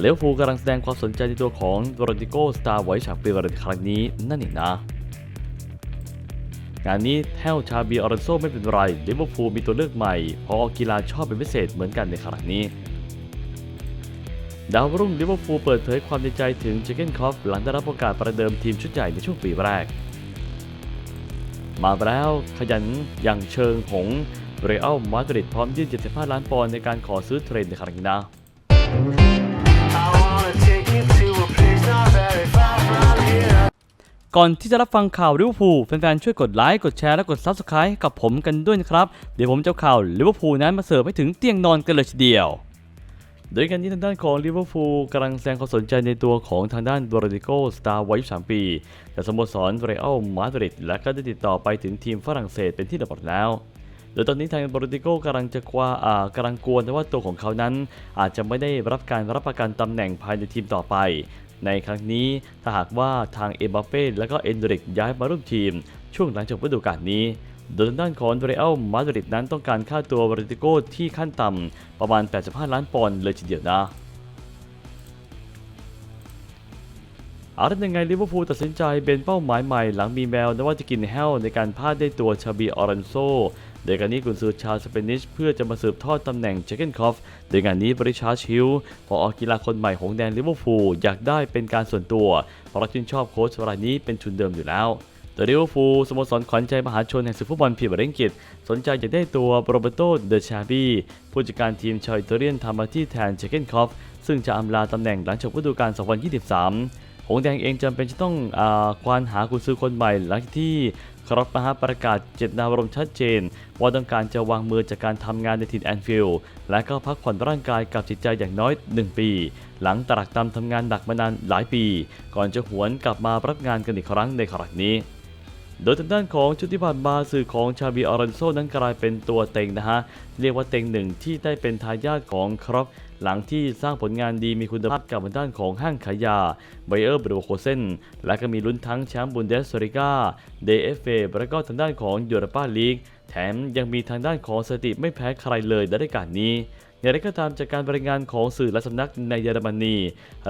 เลวฟูกำลังแสดงความสนใจในตัวของโรดิโกสตาร์ไว้ฉากปีวรครั้งนี้นั่นเองนะ งานนี้แทวชาบีออรันโซไม่เป็นไรลิเวอร์พูลมีตัวเลือกใหม่เพอกีฬาชอบเป็นพิเศษเหมือนกันในครั้งนี้ดาวรุ่งลิเวอร์พูลเปิดเผยความในใจถึงเจเกนคอฟหลังได้รับโอกาสประเดิมทีมชุดใหญ่ในช่วงปีแรก มาแล้วขยันอย่างเชิงหงเรอัลมาดริดพร้อมยื่น75 ล้านปอนด์ในการขอซื้อเทรนในครั้งนี้นะ ก่อนที่จะรับฟังข่าวลิเวอร์พูลแฟนๆช่วยกดไลค์กดแชร์และกด Subscribe ให้กับผมกันด้วยนะครับ เดี๋ยวผมจะข่าวลิเวอร์พูลนั้นมาเสิร์ฟให้ถึงเตียงนอนกันเลยทีเดียวโดยการที่ทางด้านของลิเวอร์พูลกำลังแสดงความสนใจในตัวของทางด้านโรดิโกสตาร์วัย23ปีจากสโมสรเรอัลมาดริดและก็ได้ติดต่อไปถึงทีมฝรั่งเศสเป็นที่เรียบร้อยแล้ว โดยตอนนี้ทางโรดิโกกำลังจะกว่าอ่ากำลังกลัวนะว่าตัวของเขานั้น อาจจะไม่ได้รับการรับประกันตำแหน่งภายในทีมต่อไป ในครั้งนี้ถ้าหากว่าทางเอ็มบัปเป้และก็เอนโดริกย้ายมาร่วมทีม ช่วงหลังจบฤดูกาลนี้ โดยด้านของเรอัลมาดริดนั้นต้องการค่าตัวโรดิโกที่ขั้นต่ำประมาณ 85 ล้านปอนด์เลยทีเดียวนะอาละยังไงลิเวอร์พูลตัดสินใจเป็นเป้าหมายใหม่หลังมีแมว นว่าจะกินแฮลในการพลาดได้ตัวชาบีออรันโซ โดยการนี้กุนซือชาวสเปนิชเพื่อจะมาสืบทอดตำแหน่งเจเกนคอฟโดยงานนี้บริชาร์ชิลพออกีฬาคนใหม่ของแดนลิเวอร์พูลอยากได้เป็นการส่วนตัว เพราะชื่นชอบโค้ชรายนี้เป็นทุนเดิมอยู่แล้วโดยลิเวอร์พูลสโมสรขวัญใจมหาชนแห่งศึกฟุตบอลพรีเมียร์อังกฤษสนใจอยากได้ตัวโรเบโตเดชาบีผู้จัดการทีมชาวอิตาเลียนทำมาที่แทนเจเกนคอฟซึ่งจะอำลาตำแหน่งหลังจบฤดูกาล 2023 หงแดงเองจำเป็นจะต้องอควานหากุญซือคนใหม่หลังที่ ครอปมาฮาประกาศเจตนารมณ์ชัดเจน ว่าต้องการจะวางมือจากการทำงานในถิ่นแอนฟิลด์และก็พักผ่อนร่างกายกับจิตใจอย่างน้อย 1 ปี หลังตรักตามทำงานหนักมานานหลายปี ก่อนจะหวนกลับมารับงานกันอีกครั้งในครั้งนี้ โดยทางด้านของชุดที่ผ่านมาสื่อของชาบีออรันโซนั้นกลายเป็นตัวเต็งนะฮะ เรียกว่าเต็งหนึ่งที่ได้เป็นทายาทของครอปหลังที่สร้างผลงานดีมีคุณภาพกับทางด้านของห้างขายยาไบเออร์บรูโคเซนและก็มีลุ้นทั้งแชมป์บุนเดสริกาเดเอฟเอและก็ทางด้านของยูโรปาลีกแถมยังมีทางด้านของสถิติไม่แพ้ใครเลยในรายการนี้ อย่างไรก็ตามจากการบรายงานของสื่อและสำนักในเยอรมนี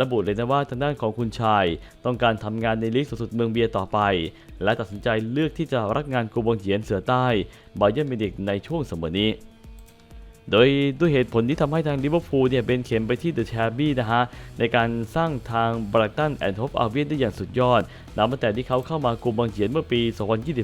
ระบุเลยนะว่าทางด้านของคุณชาย ต้องการทำงานในลีกสูงสุดเมืองเบียร์ต่อไป และตัดสินใจเลือกที่จะรับงานกูบงเหียนเสือใต้บาเยอร์มิวนิกในช่วงสมอนี้โดยด้วยเหตุผลที่ทำให้ทางลิเวอร์พูลเนี่ยเป็นเข็มไปที่เดอะแชร์บี้นะฮะ ในการสร้างทางบรักตันแอนด์ฮอฟอาเวียนได้อย่างสุดยอดนับตั้งแต่ที่เขาเข้ามากูบงเหียนเมื่อปี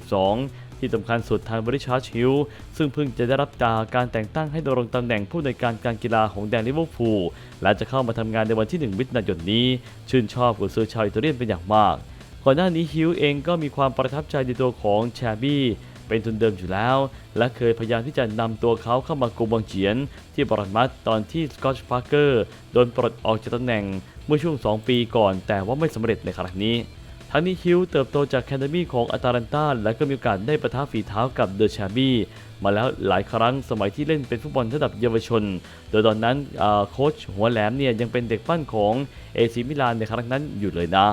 2022 ที่สำคัญสุดทางบริชาร์ชิลซึ่งเพิ่งจะได้รับการแต่งตั้งให้ดำรงตำแหน่งผู้ในการการกีฬาของแดนลิเวอร์พูลและจะเข้ามาทำงานในวันที่ 1 มิถุนายนนี้ ชื่นชอบกุนซือชาวอิตาเลียนเป็นอย่างมาก ก่อนหน้านี้ฮิวเองก็มีความประทับใจในตัวของแชบี้เป็นทุนเดิมอยู่แล้ว และเคยพยายามที่จะนำตัวเขาเข้ามากูบังเฉียน ที่บรอนมัตตอนที่สกอตช์พาร์เกอร์โดนปลดออกจากตำแหน่งเมื่อช่วง 2 ปีก่อน แต่ว่าไม่สำเร็จในครั้งนี้ ทั้งนี้ฮิวเติบโตจากแคนดามีของอาตาลันตาและก็มีโอกาสได้ประทะฝีเท้ากับเดอะชาบี้มาแล้วหลายครั้งสมัยที่เล่นเป็นฟุตบอลระดับเยาวชน โดยตอนนั้นโค้ชหัวแหลมเนี่ยยังเป็นเด็กปั้นของเอซิมิลานในครั้งนั้นอยู่เลยนะ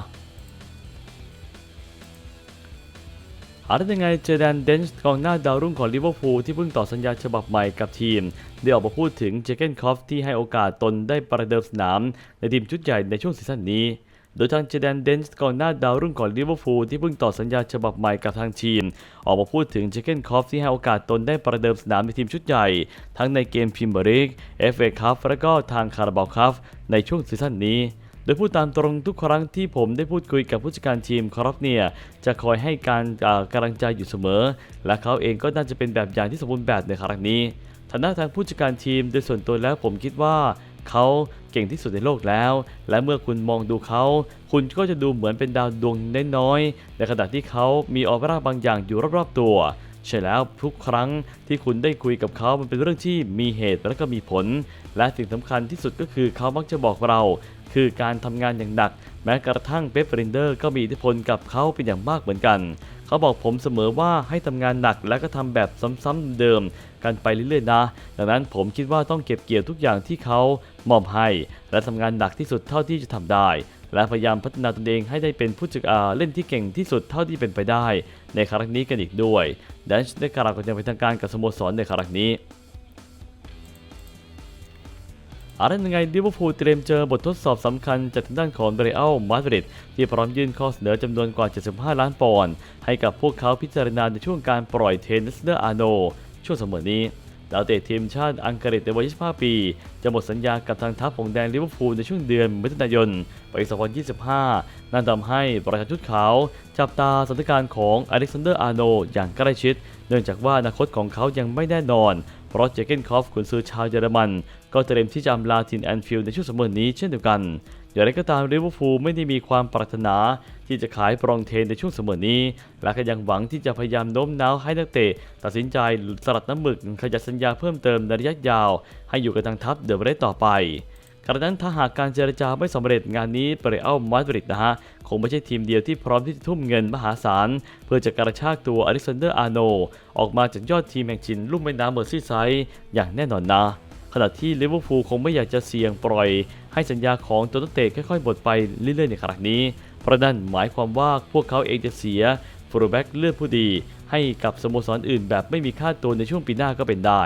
อาร์ตยังไงเจแดนเดนส์กองหน้าดาวรุ่งของลิเวอร์พูลที่เพิ่งต่อสัญญาฉบับใหม่กับทีม ได้ออกมาพูดถึงเจเกนคอฟที่ให้โอกาสตนได้ประเดิมสนามในทีมชุดใหญ่ในช่วงซีซั่นนี้ โดยทางเจแดนเดนส์ก่องหน้าดาวรุ่งของลิเวอร์พูลที่เพิ่งต่อสัญญาฉบับใหม่กับทางทีม ออกมาพูดถึงเจเกนคอฟที่ให้โอกาสตนได้ประเดิมสนามในทีมชุดใหญ่ ทั้งในเกมพรีเมียร์ลีกเอฟเอคัพและก็ทางคาราบาวคัพในช่วงซีซั่นนี้โดยพูดตามตรงทุกครั้งที่ผมได้พูดคุยกับผู้จัดการทีมคอร์ฟเนี่ยจะคอยให้การอ่ากำลังใจอยู่เสมอ และเขาเองก็น่าจะเป็นแบบอย่างที่สมบูรณ์แบบในครั้งนี้ฐานะทางผู้จัดการทีมโดยส่วนตัวแล้วผมคิดว่า เขาเก่งที่สุดในโลกแล้ว และเมื่อคุณมองดูเขา คุณก็จะดูเหมือนเป็นดาวดวงน้อยๆในขณะที่เขามีออร่าบางอย่างอยู่รอบๆตัว ใช่แล้วทุกครั้งที่คุณได้คุยกับเขามันเป็นเรื่องที่มีเหตุและก็มีผล และสิ่งสำคัญที่สุดก็คือเขามักจะบอกเรา คือการทำงานอย่างหนัก แม้กระทั่งเป๊ปเฟรนเดอร์ก็มีอิทธิพลกับเขาเป็นอย่างมากเหมือนกัน เขาบอกผมเสมอว่าให้ทำงานหนักและก็ทำแบบซ้ำๆเดิม กันไปเรื่อยๆนะ ดังนั้นผมคิดว่าต้องเก็บเกี่ยวทุกอย่างที่เขามอบให้ และทำงานหนักที่สุดเท่าที่จะทำได้ และพยายามพัฒนาตนเองให้ได้เป็นผู้จัดการเล่นที่เก่งที่สุดเท่าที่เป็นไปได้ ในครั้งนี้กันอีกด้วยดันช์ได้กล่าวกันย่างเป็นทางการกับสโมสรในครั้งนี้อะไรยังไงลิเวอร์พูลเตรียมเจอบททดสอบสำคัญจากทางด้านของเรอัลมาดริดที่พร้อมยื่นข้อเสนอจำนวนกว่า 75 ล้านปอนด์ให้กับพวกเขาพิจารณาในช่วงการปล่อยเทนนิสเดอร์อาโน ช่วงเสมอนี้ดาวเตะทีมชาติอังกฤษในวัย 25 ปี จะหมดสัญญากับทางทัพของแดงลิเวอร์พูลในช่วงเดือนมิถุนายนปี 2025 นั่นทำให้ประชาชนขาว จับตาสถานการณ์ของอเล็กซานเดอร์อาร์โนอย่างใกล้ชิด เนื่องจากว่าอนาคตของเขายังไม่แน่นอน เพราะเจเกนคอฟขุนซือชาวเยอรมัน ก็เตรียมที่จะอำลาทินแอนฟิลด์ในช่วงสมอนี้เช่นเดียวกัน อย่างไรก็ตามลิเวอร์พูลไม่ได้มีความปรารถนาที่จะขายปรองเทนในช่วงเสมอนี้ และก็ยังหวังที่จะพยายามโน้มน้าวให้นักเตะตัดสินใจสลัดน้ำหมึกขยับสัญญาเพิ่มเติมในระยะยาว ให้อยู่กับทางทัพเดอะเรสต่อไปกระนั้นถ้าหากการเจรจาไม่สำเร็จงานนี้เปเรอัลมาดริดนะฮะ คงไม่ใช่ทีมเดียวที่พร้อมที่จะทุ่มเงินมหาศาล เพื่อจะกระชากตัวอเล็กซานเดอร์อาร์โน ออกมาจากยอดทีมแห่งชินลุ่มแม่น้ำเมอร์ซีไซด์อย่างแน่นอนนะ ขณะที่ลิเวอร์พูลคงไม่อยากจะเสี่ยงปล่อย ให้สัญญาของตัวนักเตะค่อยๆหมดไปเรื่อยๆในครั้งนี้ เพราะนั่นหมายความว่าพวกเขาเองจะเสียฟูลแบ็กเลือดผู้ดี ให้กับสโมสรอื่นแบบไม่มีค่าตัวในช่วงปีหน้าก็เป็นได้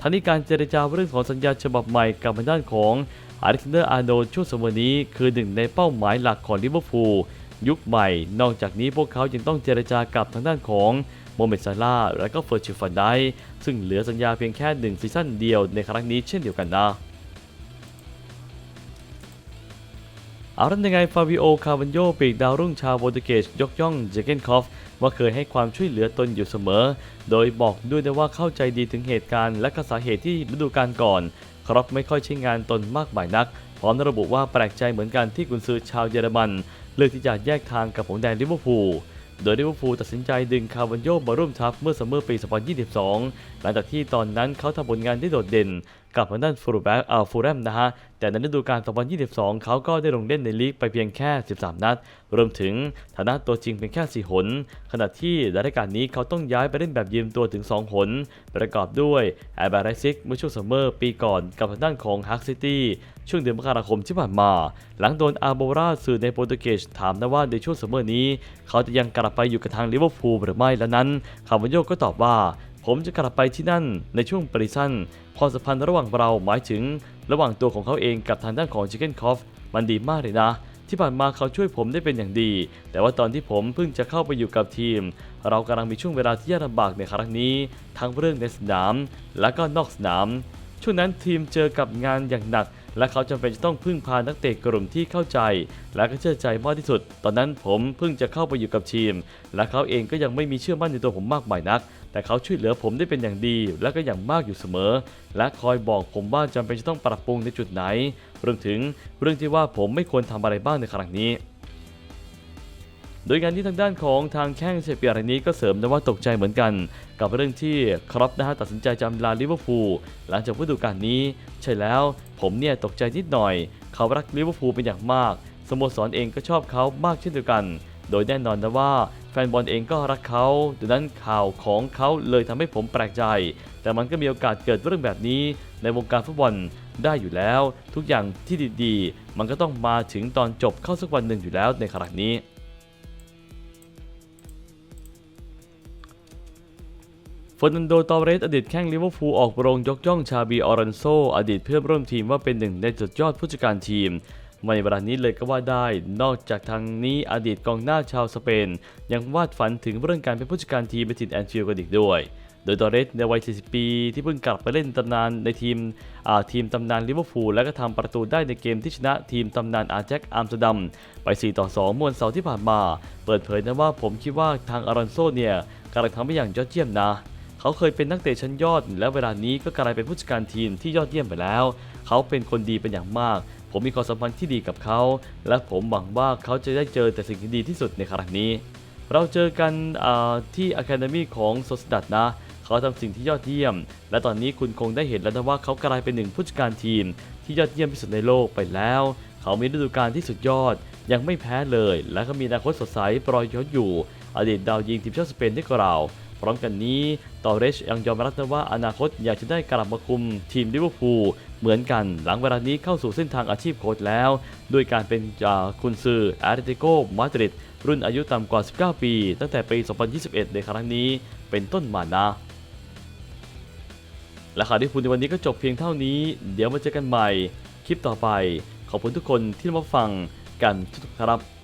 ทั้งนี้การเจรจาเรื่องของสัญญาฉบับใหม่กับทางด้านของอเล็กซนเดอร์อาร์โนช่วงสมัยนี้คือหนึ่งในเป้าหมายหลักของลิเวอร์พูล ยุคใหม่ นอกจากนี้พวกเขายังต้องเจรจากับทางด้านของโมเมตซาลาและก็เฟอร์ชิฟันไดซึ่งเหลือสัญญาเพียงแค่หนึ่งซีซั่นเดียวในครั้งนี้เช่นเดียวกันนะเอาล่ะยังไงฟาบิโอ คาวันโยปีกดาวรุ่งชาวโปรตุเกสยกย่องเจเกนคอฟ ว่าเคยให้ความช่วยเหลือตนอยู่เสมอ โดยบอกด้วยนะว่าเข้าใจดีถึงเหตุการณ์และก็สาเหตุที่ฤดูกาลก่อนครับไม่ค่อยใช้งานตนมากมายนัก พร้อมระบุว่าแปลกใจเหมือนกันที่กุนซือชาวเยอรมัน เลือกที่จะแยกทางกับผงแดนลิเวอร์พูล โดยลิเวอร์พูลตัดสินใจดึงคาวันโยมาร่วมทัพเมื่อซัมเมอร์ปี 2022 หลังจากที่ตอนนั้นเขาทำผลงานได้โดดเด่น กับทางด้านฟูลแบ็กอัลฟูแรมนะฮะ แต่ในฤดูกาล 2022 เขาก็ได้ลงเล่นในลีกไปเพียงแค่ 13 นัด รวมถึงฐานะตัวจริงเป็นแค่ 4 หน ขณะที่ในรายการนี้เขาต้องย้ายไปเล่นแบบยืมตัวถึง 2 หน ประกอบด้วยแอร์บาไรซิกเมื่อช่วงซัมเมอร์ปีก่อนกับทางด้านของฮักซิตี้ ช่วงเดือนมกราคมที่ผ่านมา หลังโดนอาโบราสื่อในโปรตุเกสถามนะว่าในช่วงซัมเมอร์นี้ เขาจะยังกลับไปอยู่กับทางลิเวอร์พูลหรือไม่และนั้นคาวันโยก็ตอบว่า ผมจะกลับไปที่นั่นในช่วงปริซันความสัมพันธ์ระหว่างเราหมายถึง ระหว่างตัวของเขาเองกับทางด้านของชิคเก้นคอฟมันดีมากเลยนะที่ผ่านมาเขาช่วยผมได้เป็นอย่างดี แต่ว่าตอนที่ผมเพิ่งจะเข้าไปอยู่กับทีม เรากำลังมีช่วงเวลาที่ยากลำบากในครั้งนี้ ทั้งเรื่องในสนาม และก็นอกสนาม ช่วงนั้นทีมเจอกับงานอย่างหนัก และเขาจำเป็นจะต้องพึ่งพานักเตะกลุ่มที่เข้าใจ และก็เชื่อใจมากที่สุด ตอนนั้นผมเพิ่งจะเข้าไปอยู่กับทีม และเขาเองก็ยังไม่มีเชื่อมั่นในตัวผมมากมายนัก แต่เขาช่วยเหลือผมได้เป็นอย่างดี และก็อย่างมากอยู่เสมอ และคอยบอกผมว่าจำเป็นจะต้องปรับปรุงในจุดไหนรวมถึงเรื่องที่ว่าผมไม่ควรทำอะไรบ้างในครั้งนี้ โดยงานที่ทางด้านของทางแข้งเซเปียรายนี้ก็เสริมนะว่าตกใจเหมือนกัน กับเรื่องที่ครอปนะฮะตัดสินใจจำลาลิเวอร์พูลหลังจากฤดูกาลนี้ ใช่แล้วผมเนี่ยตกใจนิดหน่อย เขารักลิเวอร์พูลเป็นอย่างมากสโมสรเองก็ชอบเขามากเช่นเดียวกัน โดยแน่นอนนะว่าแฟนบอลเองก็รักเขาดังนั้นข่าวของเขาเลยทำให้ผมแปลกใจ แต่มันก็มีโอกาสเกิดเรื่องแบบนี้ในวงการฟุตบอลได้อยู่แล้ว ทุกอย่างที่ดีๆ มันก็ต้องมาถึงตอนจบเข้าสักวันหนึ่งอยู่แล้วในขณะนี้ ฟอร์นันโด ตอเรส อดีตแข้งลิเวอร์พูลออกโรงยกย่องชาบี ออรันโซ อดีตเพื่อนร่วมทีมว่าเป็นหนึ่งในสุดยอดผู้จัดการทีมในเวลานี้เลยก็ว่าได้ นอกจากทางนี้อดีตกองหน้าชาวสเปน ยังวาดฝันถึงเรื่องการเป็นผู้จัดการทีมในทีมแอนฟิลด์กันอีกด้วย โดยตอเรสในวัย 40 ปี ที่เพิ่งกลับไปเล่นตำนานในทีมทีมตำนานลิเวอร์พูลและก็ทำประตูได้ในเกมที่ชนะทีมตำนานอาแจ็คอัมสเตอร์ดัมไป 4 ต่อ 2 เมื่อวันเสาร์ที่ผ่านมา เปิดเผยนะว่าผมคิดว่าทางอารอนโซเนี่ยกำลังทำได้อย่างยอดเยี่ยมนะ เขาเคยเป็นนักเตะชั้นยอด และเวลานี้ก็กลายเป็นผู้จัดการทีมที่ยอดเยี่ยมไปแล้ว เขาเป็นคนดีเป็นอย่างมาก ผมมีความสัมพันธ์ที่ดีกับเขา และผมหวังว่าเขาจะได้เจอแต่สิ่งที่ดีที่สุดในครั้งนี้ เราเจอกันที่อะคาเดมีของโซสดัดนะเขาทำสิ่งที่ยอดเยี่ยม และตอนนี้คุณคงได้เห็นแล้วนะว่าเขากลายเป็นหนึ่งผู้จัดการทีม ที่ยอดเยี่ยมที่สุดในโลกไปแล้ว เขามีฤดูกาลที่สุดยอด ยังไม่แพ้เลย และก็มีอนาคตสดใสปรอยยศอยู่ อดีตดาวยิงทีมชาติสเปนได้กล่าว พร้อมกันนี้ตอเรชยังยอมรับนะว่าอนาคตอยากจะได้กลับมาคุมทีมลิเวอร์พูลเหมือนกันหลังเวลานี้เข้าสู่เส้นทางอาชีพโค้ชแล้วด้วยการเป็นอ่ากุนซืออาร์เตติโกมาดริดรุ่นอายุต่ำกว่า 19 ปี ตั้งแต่ปี 2021 ในครั้งนี้เป็นต้นมานะและข่าวที่พูดในวันนี้ก็จบเพียงเท่านี้ เดี๋ยวมาเจอกันใหม่ คลิปต่อไป ขอบคุณทุกคนที่มาฟังกันทุกครับ